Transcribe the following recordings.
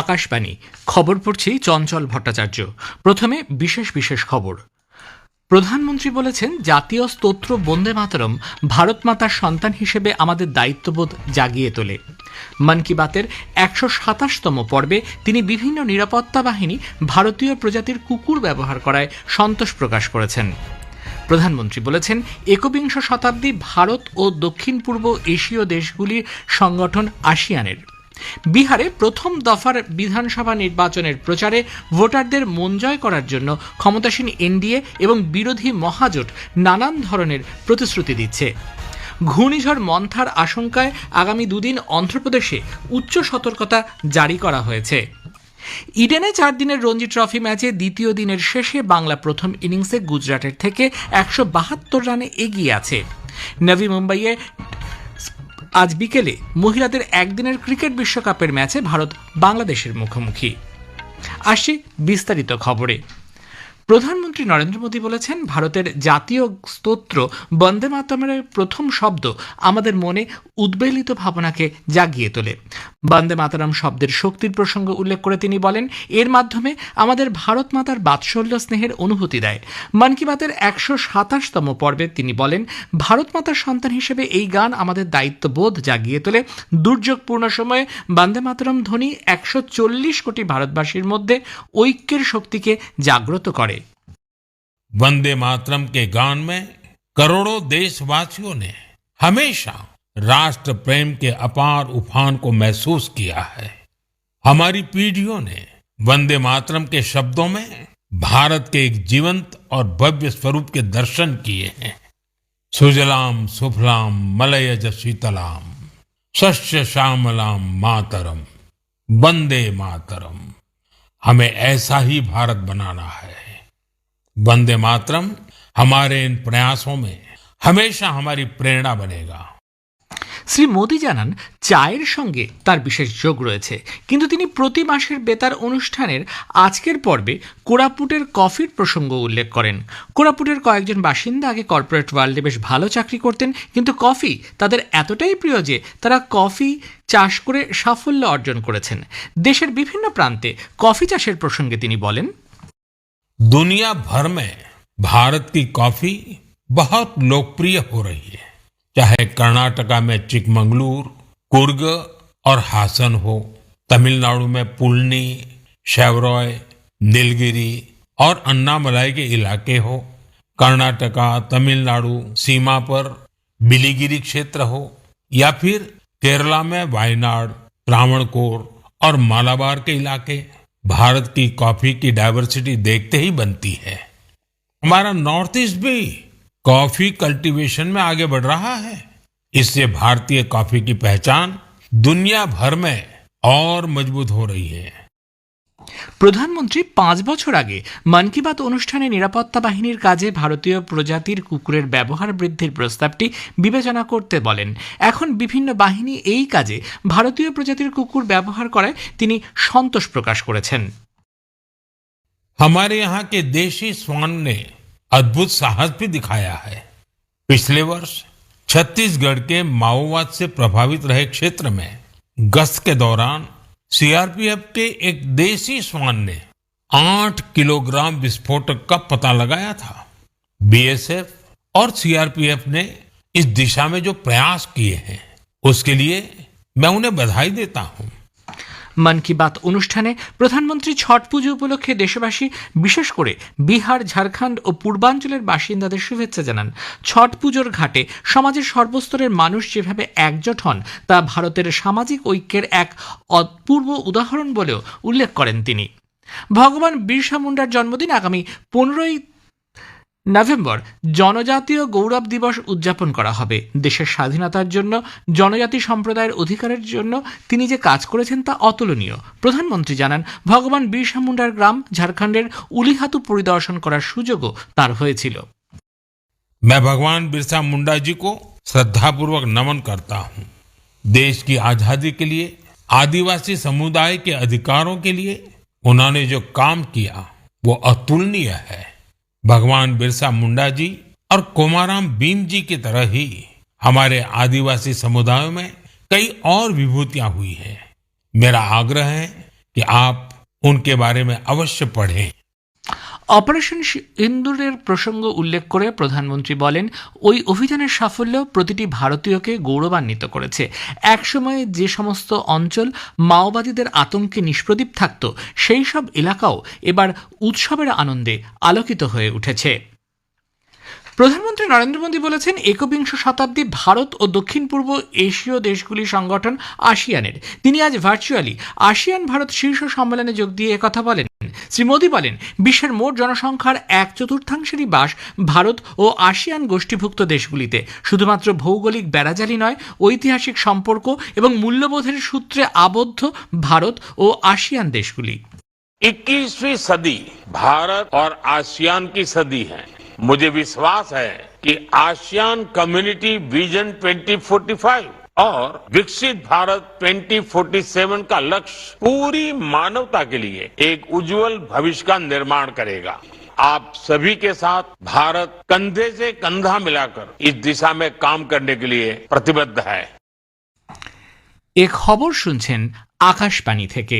আকাশবাণী। খবর পড়ছি চঞ্চল ভট্টাচার্য। প্রথমে বিশেষ বিশেষ খবর। প্রধানমন্ত্রী বলেছেন, জাতীয় স্তোত্র বন্দে মাতরম ভারত মাতার সন্তান হিসেবে আমাদের দায়িত্ববোধ জাগিয়ে তোলে। মন কি বাতের একশো সাতাশতম পর্বে তিনি বিভিন্ন নিরাপত্তা বাহিনী ভারতীয় প্রজাতির কুকুর ব্যবহার করায় সন্তোষ প্রকাশ করেছেন। প্রধানমন্ত্রী বলেছেন, একবিংশ শতাব্দী ভারত ও দক্ষিণ পূর্ব এশীয় দেশগুলির সংগঠন আসিয়ানের। বিহারে প্রথম দফার বিধানসভা নির্বাচনের প্রচারে ভোটারদের মন জয় করার জন্য ক্ষমতাসীন এনডিএ এবং বিরোধী মহাজোট নানান ধরনের প্রতিশ্রুতি দিচ্ছে। ঘূর্ণিঝড় মন্থার আশঙ্কায় আগামী দুদিন অন্ধ্রপ্রদেশে উচ্চ সতর্কতা জারি করা হয়েছে। ইডেনে চার দিনের রঞ্জি ট্রফি ম্যাচে দ্বিতীয় দিনের শেষে বাংলা প্রথম ইনিংসে গুজরাটের থেকে একশো বাহাত্তর রানে এগিয়ে আছে। নভি মুম্বাইয়ে আজ বিকেলে মহিলাদের একদিনের ক্রিকেট বিশ্বকাপের ম্যাচে ভারত বাংলাদেশের মুখোমুখি। আসছি বিস্তারিত খবরে। প্রধানমন্ত্রী নরেন্দ্র মোদী বলেছেন, ভারতের জাতীয় স্তোত্র বন্দে মাতরমের প্রথম শব্দ আমাদের মনে উদ্বেলিত ভাবনাকে জাগিয়ে তোলে। বন্দে মাতরম শব্দের শক্তির প্রসঙ্গ উল্লেখ করে তিনি বলেন এর মাধ্যমে আমাদের ভারত মাতার বাৎসল্য স্নেহের অনুভূতি দেয় মন কি বাতের একশো সাতাশতম পর্বে তিনি বলেন ভারত মাতার সন্তান হিসেবে এই গান আমাদের দায়িত্ববোধ জাগিয়ে তোলে দুর্যোগপূর্ণ সময়ে বন্দে মাতরম ধ্বনি একশো চল্লিশ কোটি ভারতবাসীর মধ্যে ঐক্যের শক্তিকে জাগ্রত করে वंदे मातरम के गान में करोड़ों देशवासियों ने हमेशा राष्ट्र प्रेम के अपार उफान को महसूस किया है। हमारी पीढ़ियों ने वंदे मातरम के शब्दों में भारत के एक जीवंत और भव्य स्वरूप के दर्शन किए हैं। सुजलाम, सुफलाम, मलयज, शीतलाम शस्य श्यामलाम, मातरम, वंदे मातरम। हमें ऐसा ही भारत बनाना है। वंदे मातरम हमारे इन प्रयासों में हमेशा हमारी प्रेरणा बनेगा। শ্রী মোদী জানান চায়ের সঙ্গে তার বিশেষ যোগ রয়েছে কিন্তু তিনি প্রতি মাসের বেতার অনুষ্ঠানের আজকের পর্বে কোরাপুটের কফির প্রসঙ্গ উল্লেখ করেন কোরাপুটের কয়েকজন বাসিন্দা আগে কর্পোরেট ওয়ার্ল্ডে বেশ ভালো চাকরি করতেন কিন্তু কফি তাদের এতটাই প্রিয় যে তারা কফি চাষ করে সাফল্য অর্জন করেছেন দেশের বিভিন্ন প্রান্তে কফি চাষের প্রসঙ্গে তিনি বলেন दुनिया भर में भारत की कॉफी बहुत लोकप्रिय हो रही है चाहे कर्नाटका में चिकमंगलूर, कुर्ग और हासन हो, तमिलनाडु में पुलनी, शेवरॉय, नीलगिरी और अन्नामलाई के इलाके हो, कर्नाटका, तमिलनाडु सीमा पर बिलीगिरी क्षेत्र हो, या फिर केरला में वायनाड, त्रावणकोर और मालाबार के इलाके, भारत की कॉफ़ी की डाइवर्सिटी देखते ही बनती है। हमारा नॉर्थ ईस्ट भी कॉफी कल्टीवेशन में आगे बढ़ रहा है इससे भारतीय कॉफी की पहचान दुनिया भर में और मजबूत हो रही है প্রধানমন্ত্রী পাঁচ বছর আগে মন কি বাত অনুষ্ঠানে নিরাপত্তা বাহিনীর কাজে ভারতীয় প্রজাতির কুকুরের ব্যবহার বৃদ্ধির প্রস্তাবটি বিবেচনা করতে বলেন এখন বিভিন্ন বাহিনী এই কাজে ভারতীয় প্রজাতির কুকুর ব্যবহার করায় তিনি সন্তোষ প্রকাশ করেছেন हमारे यहाँ के देशी स्वान ने अद्भुत साहस भी दिखाया है। पिछले वर्ष छत्तीसगढ़ के माओवाद से प्रभावित रहे क्षेत्र में गश्त के दौरान सीआरपीएफ के एक देसी स्वान ने आठ किलोग्राम विस्फोटक का पता लगाया था। बीएसएफ और सीआरपीएफ ने इस दिशा में जो प्रयास किए हैं, उसके लिए मैं उन्हें बधाई देता हूँ। মন কি বাত অনুষ্ঠানে প্রধানমন্ত্রী ছট পুজো উপলক্ষে দেশবাসী, বিশেষ করে বিহার, ঝাড়খণ্ড ও পূর্বাঞ্চলের বাসিন্দাদের শুভেচ্ছা জানান। ছট পুজোর ঘাটে সমাজের সর্বস্তরের মানুষ যেভাবে একজোট হন, তা ভারতের সামাজিক ঐক্যের এক অপূর্ব উদাহরণ বলেও উল্লেখ করেন তিনি। ভগবান বিরসা মুন্ডার জন্মদিন আগামী পনেরোই নভেম্বর জনজাতীয় গৌরব দিবস উদযাপন করা হবে দেশের স্বাধীনতার জন্য জনজাতি সম্প্রদায়ের অধিকারের জন্য তিনি যে কাজ করেছেন তা অতুলনীয় প্রধানমন্ত্রী জানান ভগবান বিরসা মুন্ডার গ্রাম ঝাড়খণ্ডের উলিহাতু পরিদর্শন করার সুযোগও তার হয়েছিল मैं भगवान बिरसा मुंडा जी को श्रद्धापूर्वक नमन करता हूं देश की आजादी के लिए आदिवासी समुदाय के अधिकारों के लिए उन्होंने जो काम किया वो अतुलनीय है भगवान बिरसा मुंडा जी और कोमाराम भीम जी की तरह ही हमारे आदिवासी समुदायों में कई और विभूतियाँ हुई है। मेरा आग्रह है कि आप उनके बारे में अवश्य पढ़ें। অপারেশন ইন্দুরের প্রসঙ্গ উল্লেখ করে প্রধানমন্ত্রী বলেন, ওই অভিযানের সাফল্য প্রতিটি ভারতীয়কে গৌরবান্বিত করেছে। একসময়ে যে সমস্ত অঞ্চল মাওবাদীদের আতঙ্কে নিষ্প্রদীপ থাকত, সেই সব এলাকাও এবার উৎসবের আনন্দে আলোকিত হয়ে উঠেছে। প্রধানমন্ত্রী নরেন্দ্র মোদী বলেছেন একবিংশ শতাব্দী ভারত ও দক্ষিণ পূর্ব এশীয় দেশগুলি সংগঠন আসিয়ানের তিনি আজ ভার্চুয়ালি আসিয়ান ভারত শীর্ষ সম্মেলনে যোগ দিয়ে একথা বলেন শ্রী মোদী বলেন বিশ্বের মোট জনসংখ্যার এক চতুর্থাংশেরই বাস ভারত ও আসিয়ান গোষ্ঠীভুক্ত দেশগুলিতে শুধুমাত্র ভৌগোলিক বেড়াজালি নয় ঐতিহাসিক সম্পর্ক এবং মূল্যবোধের সূত্রে আবদ্ধ ভারত ও আসিয়ান দেশগুলি 21वीं सदी भारत और आसियान की सदी है मुझे विश्वास है कि आसियान कम्युनिटी विजन 2045 और विकसित भारत 2047 का लक्ष्य पूरी मानवता के लिए एक उज्जवल भविष्य का निर्माण करेगा आप सभी के साथ भारत कंधे से कंधा मिलाकर इस दिशा में काम करने के लिए प्रतिबद्ध है এ খবর শুনছেন আকাশবাণী থেকে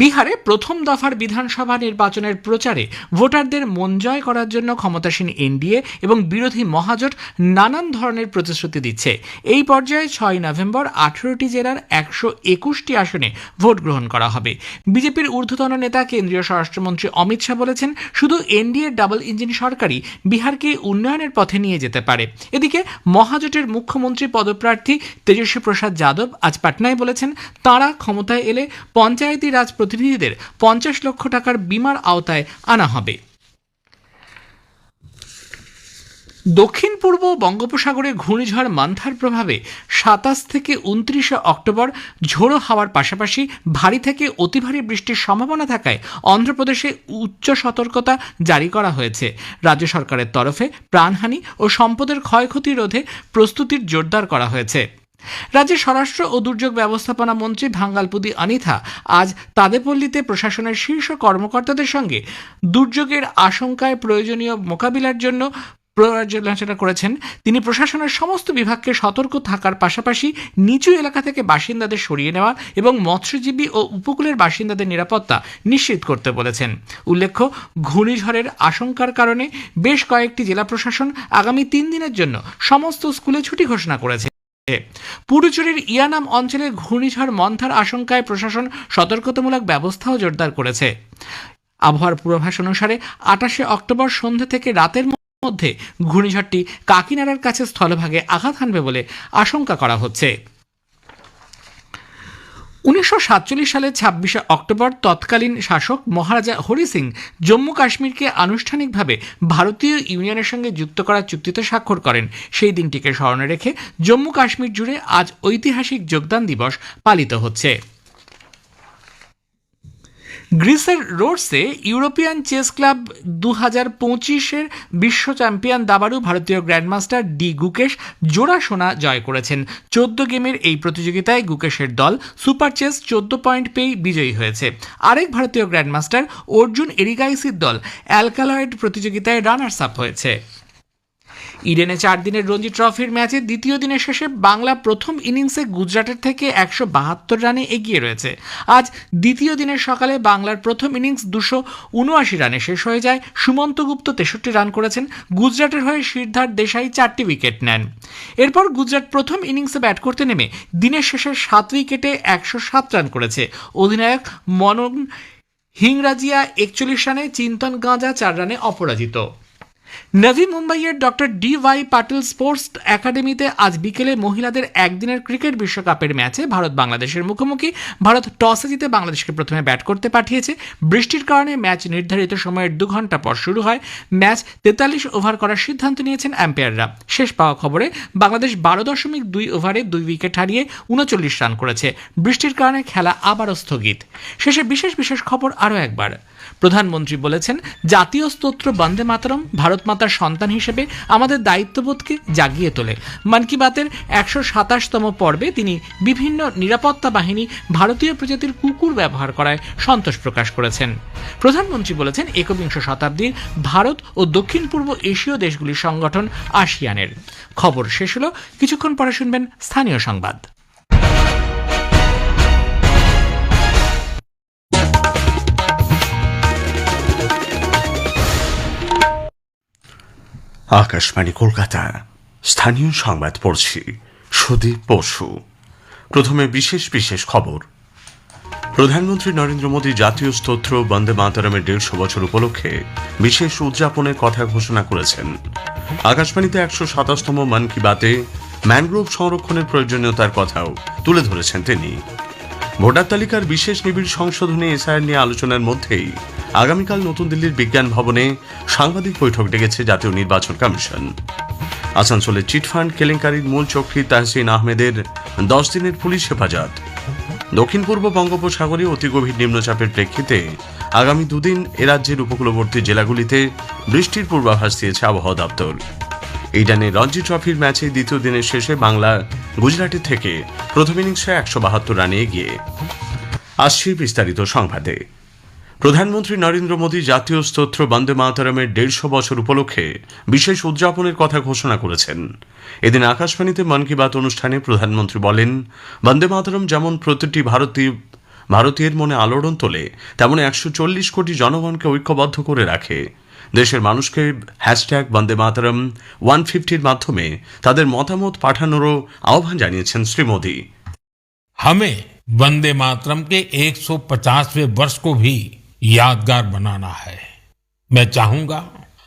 বিহারে প্রথম দফার বিধানসভা নির্বাচনের প্রচারে ভোটারদের মন জয় করার জন্য ক্ষমতাসীন এনডিএ এবং বিরোধী মহাজোট নানান ধরনের প্রতিশ্রুতি দিচ্ছে। এই পর্যায়ে ছয় নভেম্বর আঠেরোটি জেলার একশো একুশটি আসনে ভোট গ্রহণ করা হবে। বিজেপির ঊর্ধ্বতন নেতা কেন্দ্রীয় স্বরাষ্ট্রমন্ত্রী অমিত শাহ বলেছেন, শুধু এনডিএ ডাবল ইঞ্জিন সরকারই বিহারকে উন্নয়নের পথে নিয়ে যেতে পারে। এদিকে মহাজোটের মুখ্যমন্ত্রী পদপ্রার্থী তেজস্বী প্রসাদ যাদব আজ পাটনায় বলেছেন, তাঁরা ক্ষমতায় এলে পঞ্চায়েতি রাজ প্রতিনিধিদের পঞ্চাশ লক্ষ টাকার বিমার আওতায় আনা হবে। দক্ষিণ পূর্ব বঙ্গোপসাগরে ঘূর্ণিঝড় মান্থার প্রভাবে সাতাশ থেকে উনত্রিশে অক্টোবর ঝোড়ো হাওয়ার পাশাপাশি ভারী থেকে অতি ভারী বৃষ্টির সম্ভাবনা থাকায় অন্ধ্রপ্রদেশে উচ্চ সতর্কতা জারি করা হয়েছে। রাজ্য সরকারের তরফে প্রাণহানি ও সম্পদের ক্ষয়ক্ষতি রোধে প্রস্তুতির জোরদার করা হয়েছে। রাজ্যের স্বরাষ্ট্র ও দুর্যোগ ব্যবস্থাপনা মন্ত্রী ভাঙ্গালপুদি অনিথা আজ তাদেপল্লিতে প্রশাসনের শীর্ষ কর্মকর্তাদের সঙ্গে দুর্যোগের আশঙ্কায় প্রয়োজনীয় মোকাবিলার জন্য পর্যালোচনা করেছেন। তিনি প্রশাসনের সমস্ত বিভাগকে সতর্ক থাকার পাশাপাশি নিচু এলাকা থেকে বাসিন্দাদের সরিয়ে নেওয়া এবং মৎস্যজীবী ও উপকূলের বাসিন্দাদের নিরাপত্তা নিশ্চিত করতে বলেছেন। উল্লেখ্য, ঘূর্ণিঝড়ের আশঙ্কার কারণে বেশ কয়েকটি জেলা প্রশাসন আগামী তিন দিনের জন্য সমস্ত স্কুলে ছুটি ঘোষণা করেছে। পুডুচেরির ইয়ানাম অঞ্চলে ঘূর্ণিঝড় মন্থার আশঙ্কায় প্রশাসন সতর্কতামূলক ব্যবস্থাও জোরদার করেছে। আবহাওয়ার পূর্বাভাস অনুসারে আটাশে অক্টোবর সন্ধ্যে থেকে রাতের মধ্যে ঘূর্ণিঝড়টি কাকিনাড়ার কাছে স্থলভাগে আঘাত হানবে বলে আশঙ্কা করা হচ্ছে। উনিশশো সালের ছাব্বিশে অক্টোবর তৎকালীন শাসক মহারাজা হরি সিং জম্মু কাশ্মীরকে আনুষ্ঠানিকভাবে ভারতীয় ইউনিয়নের সঙ্গে যুক্ত করার চুক্তিতে স্বাক্ষর করেন। সেই দিনটিকে স্মরণে রেখে জম্মু কাশ্মীর জুড়ে আজ ঐতিহাসিক যোগদান দিবস পালিত হচ্ছে। গ্রিসের রোডসে ইউরোপিয়ান চেস ক্লাব দু হাজার পঁচিশের বিশ্ব চ্যাম্পিয়ন দাবাড়ু ভারতীয় গ্র্যান্ডমাস্টার ডি গুকেশ জোড়া সোনা জয় করেছেন। চোদ্দ গেমের এই প্রতিযোগিতায় গুকেশের দল সুপার চেস চোদ্দ পয়েন্ট পেয়ে বিজয়ী হয়েছে। আরেক ভারতীয় গ্র্যান্ডমাস্টার অর্জুন এরিগাইসির দল অ্যালকালয়েড প্রতিযোগিতায় রানার্স আপ হয়েছে। ইডেনে চার দিনের রঞ্জি ট্রফির ম্যাচে দ্বিতীয় দিনের শেষে বাংলা প্রথম ইনিংসে গুজরাটের থেকে একশো বাহাত্তর রানে এগিয়ে রয়েছে। আজ দ্বিতীয় দিনের সকালে বাংলার প্রথম ইনিংস দুশো উনআশি রানে শেষ হয়ে যায়। সুমন্ত গুপ্ত তেষট্টি রান করেছেন। গুজরাটের হয়ে সিদ্ধার্থ দেশাই চারটি উইকেট নেন। এরপর গুজরাট প্রথম ইনিংসে ব্যাট করতে নেমে দিনের শেষে সাত উইকেটে একশো সাত রান করেছে। অধিনায়ক মনন হিংরাজিয়া একচল্লিশ রানে, চিন্তন গাঁজা চার রানে অপরাজিত। নভি মুম্বাইয়ের doctor D Y Patil sports একাডেমিতে আজ বিকেলে মহিলাদের একদিনের ক্রিকেট বিশ্বকাপের ম্যাচে ভারত বাংলাদেশের মুখোমুখি। ভারত টসে জিতে বাংলাদেশকে প্রথমে ব্যাট করতে পাঠিয়েছে। বৃষ্টির কারণে ম্যাচ নির্ধারিত সময়ের দু ঘণ্টা পর শুরু হয়। ম্যাচ তেতাল্লিশ ওভার করার সিদ্ধান্ত নিয়েছেন অ্যাম্পায়াররা শেষ পাওয়া খবরে, বাংলাদেশ বারো দশমিক দুই ওভারে দুই উইকেট হারিয়ে উনচল্লিশ রান করেছে। বৃষ্টির কারণে খেলা আবারও স্থগিত। শেষে বিশেষ বিশেষ খবর আরও একবার। প্রধানমন্ত্রী বলেছেন, জাতীয় স্তোত্র বন্দে মাতরম, ভারত মাতার সন্তান হিসেবে আমাদের দায়িত্ববোধকে জাগিয়ে তোলে। মন কি বাতের একশো সাতাশতম পর্বে তিনি বিভিন্ন নিরাপত্তা বাহিনী ভারতীয় প্রজাতির কুকুর ব্যবহার করায় সন্তোষ প্রকাশ করেছেন। প্রধানমন্ত্রী বলেছেন, একবিংশ শতাব্দীর ভারত ও দক্ষিণ পূর্ব এশীয় দেশগুলির সংগঠন আসিয়ানের। খবর শেষ হলো, কিছুক্ষণ পরে শুনবেন স্থানীয় সংবাদ। আকাশবাণী, কলকাতা। স্থানীয় সংবাদ পড়ছি সুদীপ বসু। প্রথমে বিশেষ বিশেষ খবর। প্রধানমন্ত্রী নরেন্দ্র মোদী জাতীয় স্তোত্র বন্দে মাতারামের দেড়শো বছর উপলক্ষে বিশেষ উদযাপনের কথা ঘোষণা করেছেন। আকাশবাণীতে একশো সাতাশতম মন কি বাতে ম্যানগ্রোভ সংরক্ষণের প্রয়োজনীয়তার কথাও তুলে ধরেছেন তিনি। ভোটার তালিকার বিশেষ নিবিড় সংশোধনী, এসআইআর নিয়ে আলোচনার মধ্যেই আগামীকাল নতুন দিল্লির বিজ্ঞান ভবনে সাংবাদিক বৈঠক ডেকেছে জাতীয় নির্বাচন কমিশন। আসানসোলের চিটফান্ড কেলেঙ্কারির মূল চক্রী তাহসিন আহমেদের দশ দিনের পুলিশ হেফাজত। দক্ষিণ পূর্ব বঙ্গোপসাগরে অতি গভীর নিম্নচাপের প্রেক্ষিতে আগামী দুদিন এ রাজ্যের উপকূলবর্তী জেলাগুলিতে বৃষ্টির পূর্বাভাস দিয়েছে আবহাওয়া দপ্তর। ইডানে রঞ্জি ট্রফির ম্যাচে দ্বিতীয় দিনের শেষে বাংলা গুজরাটের থেকে প্রথম ইনিংসে একশো বাহাত্তর রানে এগিয়ে। আসছি বিস্তারিত সংবাদে। প্রধানমন্ত্রী নরেন্দ্র মোদী জাতীয় স্তোত্র বন্দে মাতারামের দেড়শো বছর উপলক্ষে বিশেষ উদযাপনের কথা ঘোষণা করেছেন এদিন আকাশবাণীতে মন কি বাত অনুষ্ঠানে প্রধানমন্ত্রী বলেন বন্দে মাতারাম যেমন প্রতিটি ভারতীয় ভারতীয়ের মনে আলোড়ন তোলে তেমন একশো চল্লিশ কোটি জনগণকে ঐক্যবদ্ধ করে রাখে দেশের মানুষকে হ্যাশট্যাগ বন্দে মাতারাম ওয়ান ফিফটির মাধ্যমে তাদের মতামত পাঠানোরও আহ্বান জানিয়েছেন শ্রী মোদী हमें वंदे मातरम के 150वें वर्ष को भी यादगार बनाना है। मैं चाहूँगा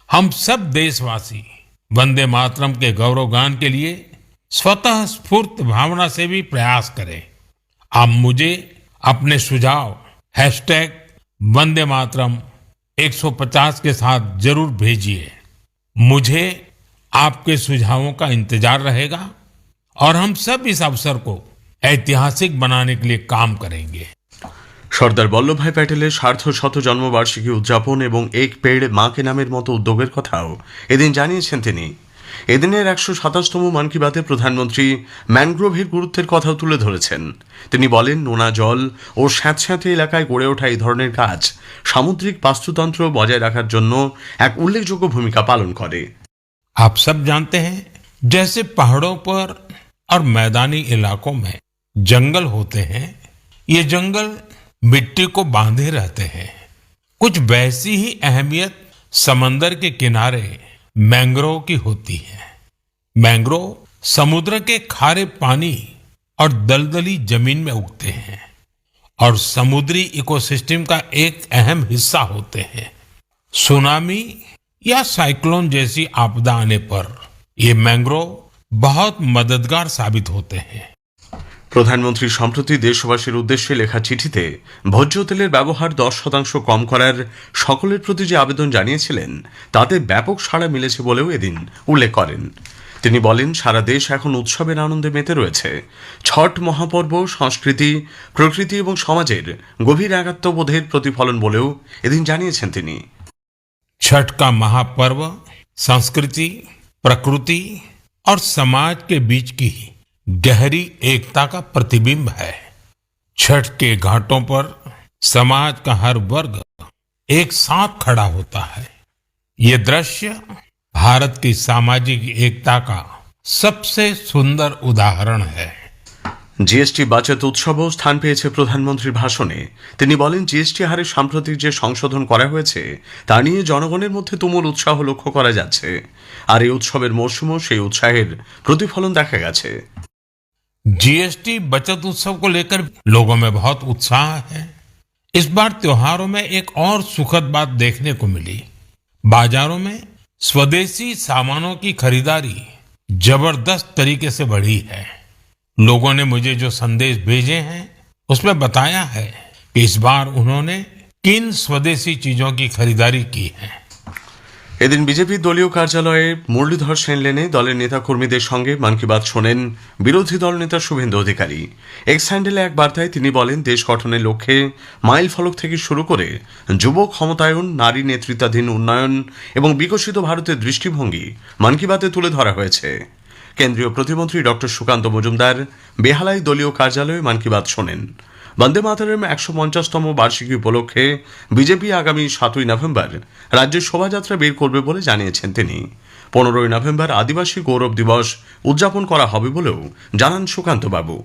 हम सब देशवासी वंदे मातरम के गौरवगान के लिए स्वतः स्फूर्त भावना से भी प्रयास करें। आप मुझे अपने सुझाव हैशटैग वंदे मातरम 150 के साथ ज़रूर भेजिए। मुझे आपके सुझावों का इंतज़ार रहेगा और हम सब इस अवसर को ऐतिहासिक बनाने के लिए काम करेंगे। সর্দার বল্লভভাই প্যাটেলের সার্ধ শত জন্মবার্ষিকী উদযাপন এবং এক পেড় মাকে নামের মতো উদ্যোগের কথাও এদিন জানিয়েছেন তিনি এদিনের একশো সাতাশতম মন কি বাতে প্রধানমন্ত্রী ম্যানগ্রোভের গুরুত্বের কথাও তুলে ধরেছেন তিনি বলেন নোনা জল ও স্যাঁতস্যাঁতে এলাকায় গড়ে ওঠা এই ধরনের কাজ সামুদ্রিক বাস্তুতন্ত্র বজায় রাখার জন্য এক উল্লেখযোগ্য ভূমিকা পালন করে आप सब जानते हैं जैसे पहाड़ों पर और मैदानी इलाकों में जंगल होते हैं ये जंगल मिट्टी को बांधे रहते हैं। कुछ वैसी ही अहमियत समंदर के किनारे मैंग्रोव की होती है। मैंग्रोव समुद्र के खारे पानी और दलदली ज़मीन में उगते हैं और समुद्री इकोसिस्टम का एक अहम हिस्सा होते हैं। सुनामी या साइक्लोन जैसी आपदा आने पर ये मैंग्रोव बहुत मददगार साबित होते हैं। প্রধানমন্ত্রী সম্প্রতি দেশবাসীর উদ্দেশ্যে লেখা চিঠিতে ভোজ্য তেলের ব্যবহার দশ শতাংশ কম করার সকলের প্রতি যে আবেদন জানিয়েছিলেন তাতে ব্যাপক সাড়া মিলেছে বলেও এদিন উল্লেখ করেন তিনি বলেন সারা দেশ এখন উৎসবের আনন্দে মেতে রয়েছে ছট মহাপর্ব সংস্কৃতি প্রকৃতি এবং সমাজের গভীর একাত্মবোধের প্রতিফলন বলেও এদিন জানিয়েছেন তিনি छठ का महापर्व संस्कृति प्रकृति और समाज के बीच की गहरी एकता का प्रतिबिंब है छठ के घाटों पर समाज का हर वर्ग एक साथ खड़ा होता है ये दृश्य भारत की सामाजिक एकता का सबसे सुंदर उदाहरण है জিএসটি বাচত উৎসবও স্থান পেয়েছে প্রধানমন্ত্রীর ভাষণে তিনি বলেন জিএসটি হারে সাম্প্রতিক যে সংশোধন করা হয়েছে তা নিয়ে জনগণের মধ্যে তুমুল উৎসাহ লক্ষ্য করা যাচ্ছে আর এই উৎসবের মরশুমও সেই উৎসাহের প্রতিফলন দেখা গেছে जीएसटी, बचत उत्सव को लेकर लोगों में बहुत उत्साह है। इस बार त्योहारों में एक और सुखद बात देखने को मिली। बाजारों में स्वदेशी सामानों की खरीदारी ज़बरदस्त तरीके से बढ़ी है। लोगों ने मुझे जो संदेश भेजे हैं, उसमें बताया है कि इस बार उन्होंने किन स्वदेशी चीज़ों की खरीदारी की है। এদিন বিজেপির দলীয় কার্যালয়ে মুরলীধর সেন লেনে দলের নেতাকর্মীদের সঙ্গে মন কি বাত শোনেন বিরোধী দল নেতা শুভেন্দু অধিকারী। এক্স হ্যান্ডেলে এক বার্তায় তিনি বলেন, দেশ গঠনের লক্ষ্যে মাইল ফলক থেকে শুরু করে যুব ক্ষমতায়ন, নারী নেতৃত্বাধীন উন্নয়ন এবং বিকশিত ভারতের দৃষ্টিভঙ্গি মন কি বাতে তুলে ধরা হয়েছে। কেন্দ্রীয় প্রতিমন্ত্রী ডক্টর সুকান্ত মজুমদার বেহালাই দলীয় কার্যালয়ে মন কি বাত শোনেন। বন্দে মাতারম একশো পঞ্চাশতম বার্ষিকী উপলক্ষে বিজেপি আগামী সাতই নভেম্বর রাজ্যের শোভাযাত্রা বের করবে বলে জানিয়েছেন তিনি। পনেরোই নভেম্বর আদিবাসী গৌরব দিবস উদযাপন করা হবে বলেও জানান সুকান্তবাবু।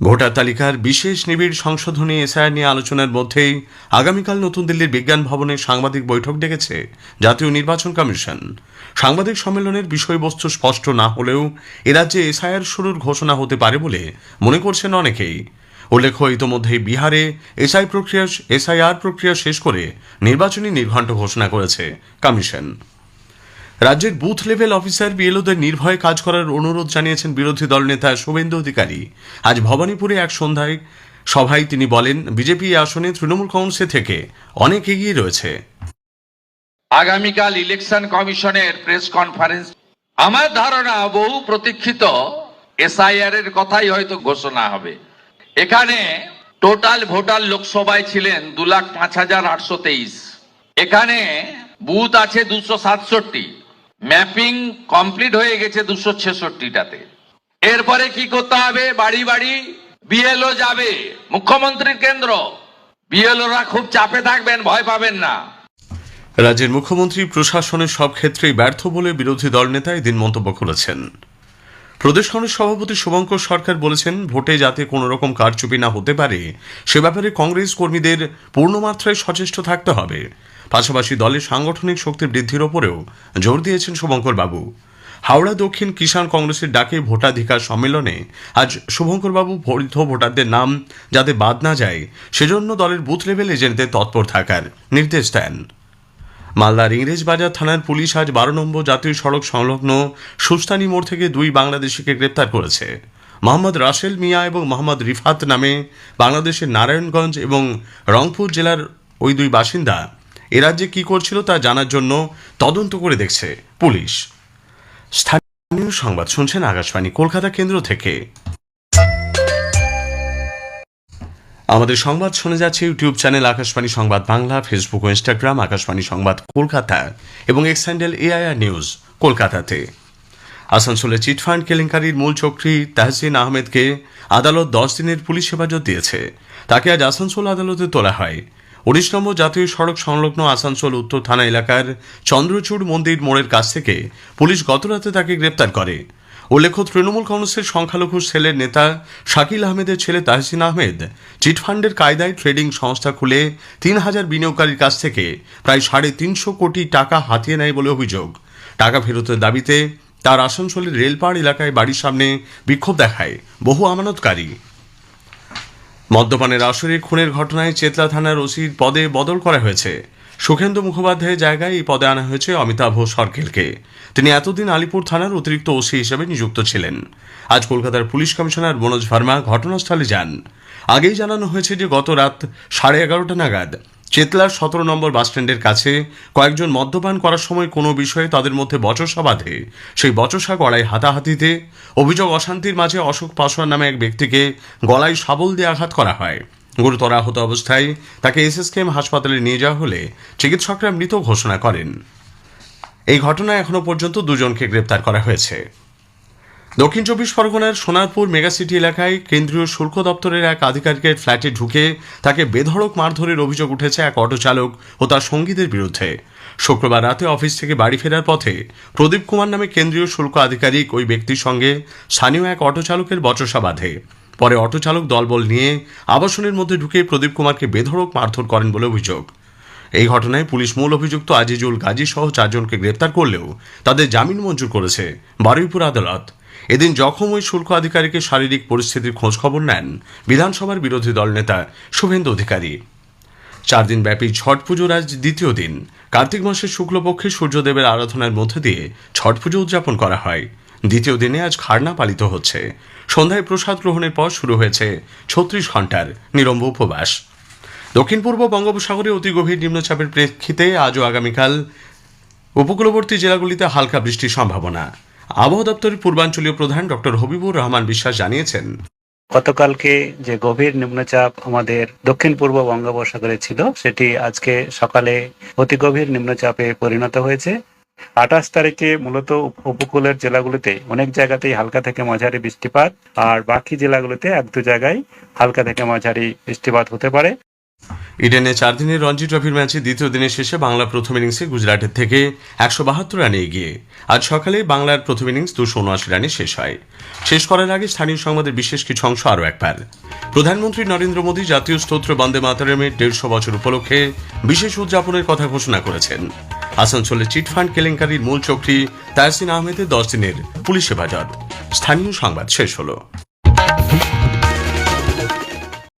ভোটার তালিকার বিশেষ নিবিড় সংশোধনী এসআইআর নিয়ে আলোচনার মধ্যেই আগামীকাল নতুন দিল্লির বিজ্ঞান ভবনে সাংবাদিক বৈঠক ডেকেছে জাতীয় নির্বাচন কমিশন। সাংবাদিক সম্মেলনের বিষয়বস্তু স্পষ্ট না হলেও এ রাজ্যে এসআইআর শুরুর ঘোষণা হতে পারে বলে মনে করছেন অনেকেই। উল্লেখ্য, ইতোমধ্যেই বিহারে এসআই প্রক্রিয়া, এসআইআর প্রক্রিয়া শেষ করে নির্বাচনী নির্ঘণ্ট ঘোষণা করেছে কমিশন। রাজ্যের বুথ লেভেল অফিসার বিএলওদের নির্ভয়ে কাজ করার অনুরোধ জানিয়েছেন বিরোধী দলনেতা শুভেন্দু অধিকারী। আজ ভবানীপুরে এক সন্ধ্যায় সভায় তিনি বলেন, বিজেপি আসনে তৃণমূল কংগ্রেসের থেকে অনেক এগিয়ে রয়েছে। আগামীকাল ইলেকশন কমিশনের প্রেস কনফারেন্স। আমার ধারণা বহু প্রতীক্ষিত, এসআইআর এর কথাই হয়তো ঘোষণা হবে। এখানে টোটাল ভোটার লোকসভায় ছিলেন দু লাখ পাঁচ হাজার আটশো তেইশ। এখানে বুথ আছে দুশো সাতষট্টি। ম্যাপিং কমপ্লিট হয়ে গেছে দুশো ছেষট্টিটাতে। এরপরে কি করতে হবে? বাড়ি বাড়ি বিএলও যাবে, মুখ্যমন্ত্রীর কেন্দ্র। বিএলওরা খুব চাপে থাকবেন, ভয় পাবেন না। রাজ্যের মুখ্যমন্ত্রী প্রশাসনের সব ক্ষেত্রেই ব্যর্থ বলে বিরোধী দলনেতা এদিন মন্তব্য করেছেন। প্রদেশ কংগ্রেস সভাপতি শুভঙ্কর সরকার বলেছেন, ভোটে যাতে কোনো রকম কারচুপি না হতে পারে, সে ব্যাপারে কংগ্রেস কর্মীদের পূর্ণমাত্রায় সচেষ্ট থাকতে হবে। পাশাপাশি দলের সাংগঠনিক শক্তি বৃদ্ধির ওপরেও জোর দিয়েছেন শুভঙ্কর বাবু। হাওড়া দক্ষিণ কিষাণ কংগ্রেসের ডাকে ভোটাধিকার সম্মেলনে আজ শুভঙ্কর বাবু বৈধ ভোটারদের নাম যাতে বাদ না যায়, সেজন্য দলের বুথ লেভেল এজেন্টদের তৎপর থাকার নির্দেশ দেন। মালদার ইংরেজবাজার থানার পুলিশ আজ বারো নম্বর জাতীয় সড়ক সংলগ্ন সুস্তানি মোড় থেকে দুই বাংলাদেশিকে গ্রেপ্তার করেছে। মোহাম্মদ রাসেল মিয়া এবং মোহাম্মদ রিফাত নামে বাংলাদেশের নারায়ণগঞ্জ এবং রংপুর জেলার ওই দুই বাসিন্দা। এ রাজ্যে কি করছিল তা জানার জন্য তদন্ত করে দেখছে পুলিশ। স্থানীয় সংবাদ শুনছেন আকাশবাণী, কলকাতা কেন্দ্র থেকে। আমাদের সংবাদ শুনে যাচ্ছে ইউটিউব চ্যানেল আকাশবাণী সংবাদ বাংলা, ফেসবুক ও ইনস্টাগ্রাম, আকাশবাণী সংবাদ কলকাতা এবং এক্স এআইআর নিউজ কলকাতাতে। আসানসোলে চিটফান্ড কেলেঙ্কারির মূল চক্রী তাহসিন আহমেদকে আদালত দশ দিনের পুলিশ হেফাজত দিয়েছে। তাকে আজ আসানসোল আদালতে তোলা হয়। উনিশ নম্বর জাতীয় সড়ক সংলগ্ন আসানসোল উত্তর থানা এলাকার চন্দ্রচূড় মন্দির মোড়ের কাছ থেকে পুলিশ গতরাতে তাকে গ্রেপ্তার করে। উল্লেখ্য, তৃণমূল কংগ্রেসের সংখ্যালঘু সেলের নেতা শাকিল আহমেদের ছেলে তাহসিন আহমেদ চিটফান্ডের কায়দায় ট্রেডিং সংস্থা খুলে তিন হাজার বিনিয়োগকারীর কাছ থেকে প্রায় সাড়ে তিনশো কোটি টাকা হাতিয়ে নেয় বলে অভিযোগ। টাকা ফেরতের দাবিতে তার আসানসোলের রেলপাড় এলাকায় বাড়ির সামনে বিক্ষোভ দেখায় বহু আমানতকারী। মদ্যপানের আসরে খুনের ঘটনায় চেতলা থানার ওসির পদে বদল করা হয়েছে। সুখেন্দু মুখোপাধ্যায়ের জায়গায় এই পদে আনা হয়েছে অমিতাভ সরকেলকে। তিনি এতদিন আলিপুর থানার অতিরিক্ত ওসি হিসেবে নিযুক্ত ছিলেন। আজ কলকাতার পুলিশ কমিশনার মনোজ ভার্মা ঘটনাস্থলে যান। আগেই জানানো হয়েছে যে গত রাত সাড়ে এগারোটা নাগাদ চেতলার সতেরো নম্বর বাসস্ট্যান্ডের কাছে কয়েকজন মদ্যপান করার সময় কোনো বিষয়ে তাদের মধ্যে বচসা বাঁধে। সেই বচসা গলায় হাতাহাতিতে অভিযোগ অশান্তির মাঝে অশোক পাসোয়ান নামে এক ব্যক্তিকে গলায় শাবল দিয়ে আঘাত করা হয়। গুরুতর আহত অবস্থায় তাকে এসএসকেএম হাসপাতালে নিয়ে যাওয়া হলে চিকিৎসকরা মৃত ঘোষণা করেন। এই ঘটনায় এখনও পর্যন্ত দুজনকে গ্রেপ্তার করা হয়েছে। দক্ষিণ চব্বিশ পরগনার সোনারপুর মেগাসিটি এলাকায় কেন্দ্রীয় শুল্ক দপ্তরের এক আধিকারিকের ফ্ল্যাটে ঢুকে তাকে বেধড়ক মারধরের অভিযোগ উঠেছে এক অটো চালক ও তার সঙ্গীদের বিরুদ্ধে। শুক্রবার রাতে অফিস থেকে বাড়ি ফেরার পথে প্রদীপ কুমার নামে কেন্দ্রীয় শুল্ক আধিকারিক ওই ব্যক্তির সঙ্গে স্থানীয় এক অটো চালকের বচসা বাঁধে। পরে অটো চালক দলবল নিয়ে আবাসনের মধ্যে ঢুকে প্রদীপ কুমারকে বেধড়ক মারধর করেন বলে অভিযোগ। এই ঘটনায় পুলিশ মূল অভিযুক্ত আজিজুল গাজী সহ চারজনকে গ্রেপ্তার করলেও তাদের জামিন মঞ্জুর করেছে বারুইপুর আদালত। এদিন জখম ওই শুল্ক আধিকারিকের শারীরিক পরিস্থিতির খোঁজ খবর নেন বিধানসভার বিরোধী দল নেতা শুভেন্দু অধিকারী। চার দিন ব্যাপী ছট পুজোর আজ দ্বিতীয় দিন। কার্তিক মাসের শুক্লপক্ষে সূর্যদেবের আরাধনার মধ্যে দিয়ে ছট পুজো উদযাপন করা হয়। দ্বিতীয় দিনে আজ খারনা পালিত হচ্ছে। সন্ধ্যায় প্রসাদ গ্রহণের পর শুরু হয়েছে ছত্রিশ ঘণ্টার নিরম্ব উপবাস। দক্ষিণ পূর্ব বঙ্গোপসাগরে অতি গভীর নিম্নচাপের প্রেক্ষিতে আজও আগামীকাল উপকূলবর্তী জেলাগুলিতে হালকা বৃষ্টির সম্ভাবনা। আবহাওয়া দপ্তরের পূর্বাঞ্চলীয় প্রধান ডক্টর হবিবুর রহমান বিশ্বাস জানিয়েছেন। গতকালকে যে গভীর নিম্নচাপ আমাদের দক্ষিণ পূর্ব বঙ্গোপসাগরে ছিল, সেটি আজকে সকালে অতি গভীর নিম্নচাপে পরিণত হয়েছে। আঠাশ তারিখে মূলত উপকূলের জেলাগুলিতে অনেক জায়গাতেই হালকা থেকে মাঝারি বৃষ্টিপাত, আর বাকি জেলাগুলিতে এক দু জায়গায় হালকা থেকে মাঝারি বৃষ্টিপাত হতে পারে। ইডেনে চার দিনের রঞ্জি ট্রফির ম্যাচে দ্বিতীয় দিনের শেষে বাংলা প্রথম ইনিংসে গুজরাটের থেকে একশো বাহাত্তর রানে এগিয়ে। আজ সকালে বাংলার প্রথম ইনিংস দুশো উনআশি রানে শেষ হয়। শেষ করার আগে স্থানীয় সংবাদের বিশেষ কিছু অংশ আরও একবার। প্রধানমন্ত্রী নরেন্দ্র মোদী জাতীয় স্তোত্র বন্দে মাতারামের দেড়শো বছর উপলক্ষে বিশেষ উদযাপনের কথা ঘোষণা করেছেন। আসানসোলে চিটফান্ড কেলেঙ্কারির মূল চক্রী তাহসিন আহমেদের দশ দিনের পুলিশ হেফাজত। স্থানীয় সংবাদ শেষ হলো।